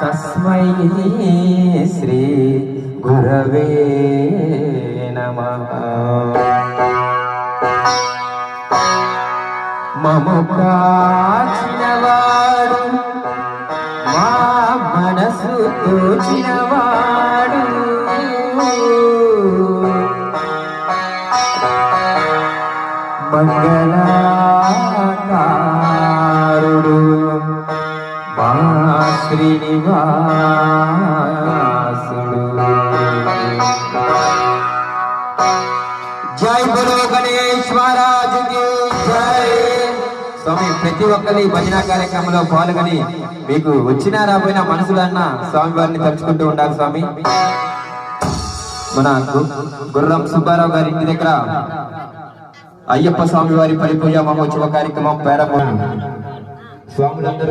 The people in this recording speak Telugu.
తస్మై శ్రీ గురవే నమ. మమ ప్రాచినవాడు మా మనసు తోచినవాడు మంగళ శ్రీనివాసుడు. జై గురు గణేష్ జై. స్వామి ప్రతి ఒక్కరి భజన కార్యక్రమంలో పాల్గొని మీకు వచ్చినా రాబోయినా మనసులన్న స్వామి వారిని తలుచుకుంటూ ఉండాలి స్వామి. మన గుర్రం సుబ్బారావు గారి ఇంటి దగ్గర అయ్యప్ప స్వామి వారి పరిపూజ మహోత్సవ కార్యక్రమం ప్రారంభం స్వాములందరూ